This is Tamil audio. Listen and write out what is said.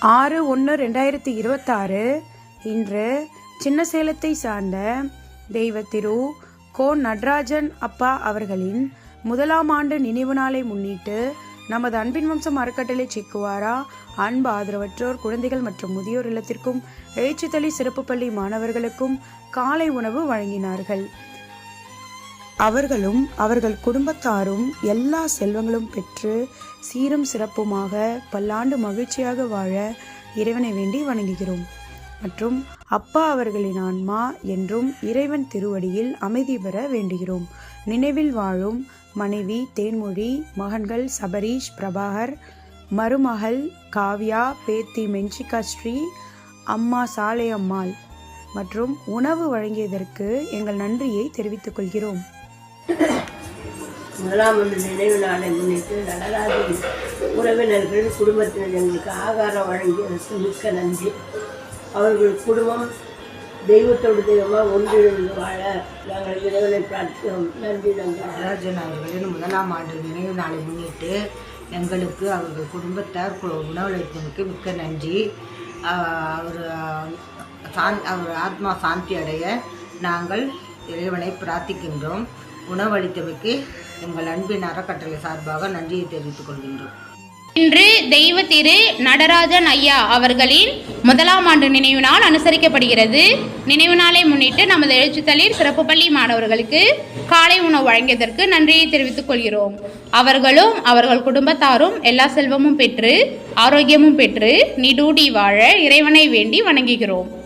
ஆறு ஒன்று ரெண்டாயிரத்தி இருபத்தாறு. இன்று சின்ன சேலத்தை சார்ந்த தெய்வ திரு கோ நடராஜன் அப்பா அவர்களின் முதலாம் ஆண்டு நினைவு நாளை முன்னிட்டு நமது அன்பின் வம்சம் அறக்கட்டளை சிக்குவாரா அன்பு ஆதரவற்றோர் குழந்தைகள் மற்றும் முதியோர் இல்லத்திற்கும் எழுச்சித்தளி சிறப்பு பள்ளி மாணவர்களுக்கும் காலை உணவு வழங்கினார்கள். அவர்களும் அவர்கள் குடும்பத்தாரும் எல்லா செல்வங்களும் பெற்று சீரும் சிறப்புமாக பல்லாண்டு மகிழ்ச்சியாக வாழ இறைவனை வேண்டி வணங்குகிறோம். மற்றும் அப்பா அவர்களின் ஆன்மா என்றும் இறைவன் திருவடியில் அமைதி பெற வேண்டுகிறோம். நினைவில் வாழும் மனைவி தேன்மொழி மகன்கள் சபரீஷ் பிரபாகர் மருமகள் காவ்யா பேத்தி மென்சிகா ஸ்ரீ அம்மா சாலை அம்மாள். மற்றும் உணவு வழங்கியதற்கு எங்கள் நன்றியை தெரிவித்துக் கொள்கிறோம். முதலாம் ஆண்டு நினைவு நாளை முன்னிட்டு நடராஜன் உறவினர்கள் குடும்பத்தினர் எங்களுக்கு ஆகாரம் வழங்கியதற்கு மிக்க நன்றி. அவர்கள் குடும்பம் தெய்வத்தோடு தெய்வமாக ஒன்றிணைந்து வாழ நாங்கள் இறைவனை பிரார்த்திக்கிறோம். நன்றி நன்றி நடராஜன் அவர்களின் முதலாம் ஆண்டு நினைவு நாளை முன்னிட்டு எங்களுக்கு அவர்கள் குடும்பத்தார் கு- மிக்க நன்றி. அவர் சாந்த் சாந் அவர் ஆத்மா சாந்தி அடைய நாங்கள் இறைவனை பிரார்த்திக்கின்றோம். உணவளித்தமைக்கு எங்கள் அன்பின் அறக்கட்டளை சார்பாக நன்றியை தெரிவித்துக் கொள்கின்றோம். இன்று தெய்வ திரு நடராஜன் ஐயா அவர்களின் முதலாம் ஆண்டு நினைவு நாள் அனுசரிக்கப்படுகிறது. நினைவு நாளை முன்னிட்டு நமது எழுச்சித்தளிர் சிறப்பு பள்ளி மாணவர்களுக்கு காலை உணவு வழங்கியதற்கு நன்றியை தெரிவித்துக் கொள்கிறோம். அவர்களும் அவர்கள் குடும்பத்தாரும் எல்லா செல்வமும் பெற்று ஆரோக்கியமும் பெற்று நிடூடி வாழ இறைவனை வேண்டி வணங்குகிறோம்.